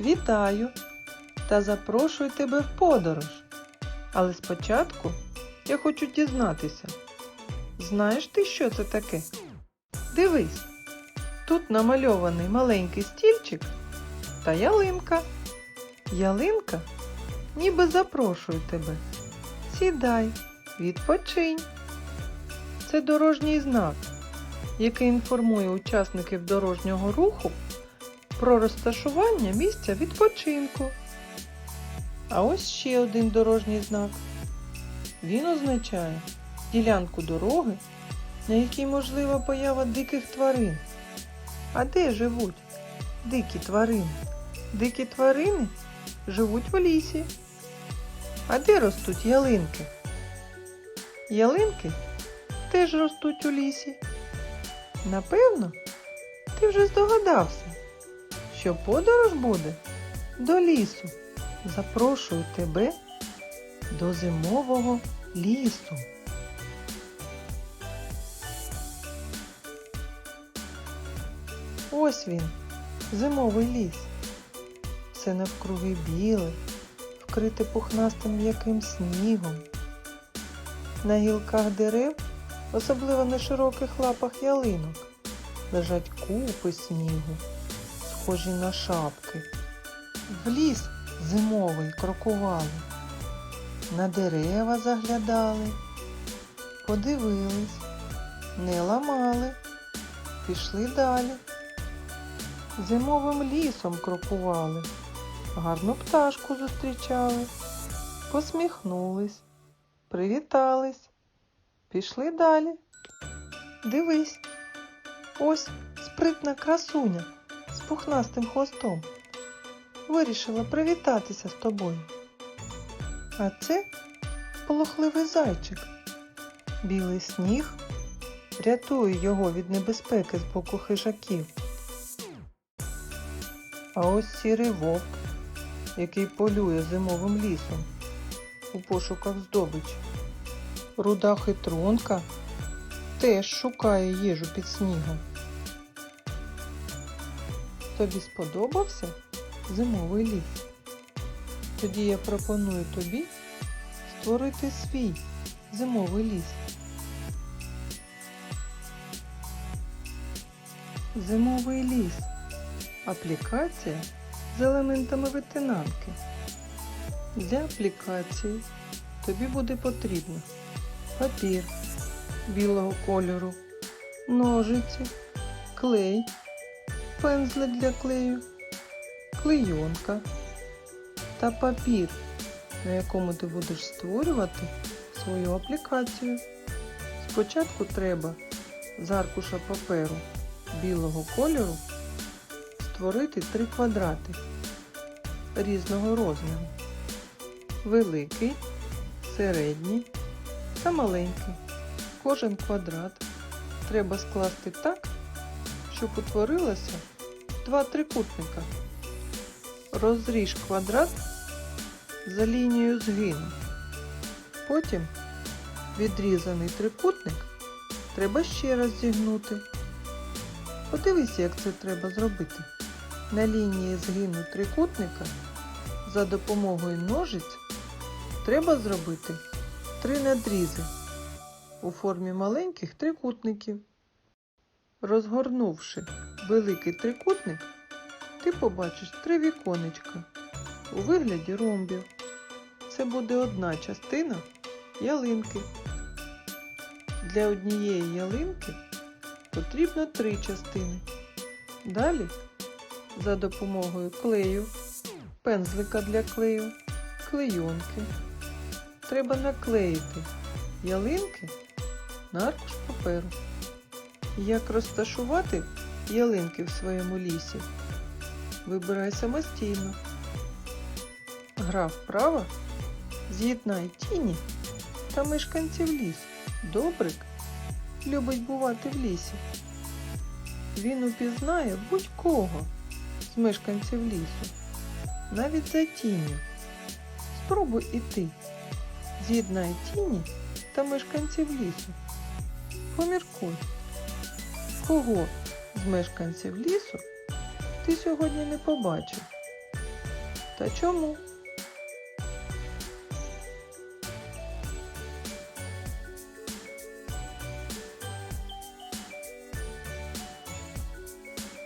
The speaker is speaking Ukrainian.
Вітаю та запрошую тебе в подорож. Але спочатку я хочу дізнатися. Знаєш ти, що це таке? Дивись, тут намальований маленький стільчик та ялинка. Ялинка ніби запрошує тебе. Сідай, відпочинь. Це дорожній знак, який інформує учасників дорожнього руху про розташування місця відпочинку. А ось ще один дорожній знак. Він означає ділянку дороги, на якій можлива поява диких тварин. А де живуть дикі тварини? Дикі тварини живуть в лісі. А де ростуть ялинки? Ялинки теж ростуть у лісі. Напевно, ти вже здогадався, що подорож буде до лісу. Запрошую тебе до зимового лісу. Ось він, зимовий ліс. Все навкруги біле, вкрите пухнастим м'яким снігом. На гілках дерев, особливо на широких лапах ялинок, лежать купи снігу, схожі на шапки. В ліс зимовий крокували, на дерева заглядали, подивились, не ламали, пішли далі. Зимовим лісом крокували, гарну пташку зустрічали, посміхнулись, привітались, пішли далі. Дивись, ось спритна красуня з пухнастим хвостом вирішила привітатися з тобою. А це полохливий зайчик. Білий сніг рятує його від небезпеки з боку хижаків. А ось сірий вовк, який полює зимовим лісом у пошуках здобичі. Руда хитронка теж шукає їжу під снігом. Тобі сподобався зимовий ліс? Тоді я пропоную тобі створити свій зимовий ліс. Зимовий ліс. Аплікація з елементами ветенанки. Для аплікації тобі буде потрібно папір білого кольору, ножиці, клей, пензлик для клею, клейонка та папір, на якому ти будеш створювати свою аплікацію. Спочатку треба з аркуша паперу білого кольору створити три квадрати різного розміру. Великий, середній та маленький. Кожен квадрат треба скласти так, щоб утворилося два трикутника. Розріж квадрат за лінією згину. Потім відрізаний трикутник треба ще раз зігнути. Подивись, як це треба зробити. На лінії згину трикутника за допомогою ножиць треба зробити три надрізи у формі маленьких трикутників. Розгорнувши великий трикутник, ти побачиш три віконечка у вигляді ромбів. Це буде одна частина ялинки. Для однієї ялинки потрібно три частини. Далі за допомогою клею, пензлика для клею, клейонки. Треба наклеїти ялинки на аркуш паперу. Як розташувати ялинки в своєму лісі? Вибирай самостійно. Гра вправа з'єднай тіні та мешканців лісу. Добрик любить бувати в лісі. Він упізнає будь-кого з мешканців лісу, навіть за тінню. Спробуй і ти. З'єднай тіні та мешканців лісу. Поміркуй, кого з мешканців лісу ти сьогодні не побачив. Та чому?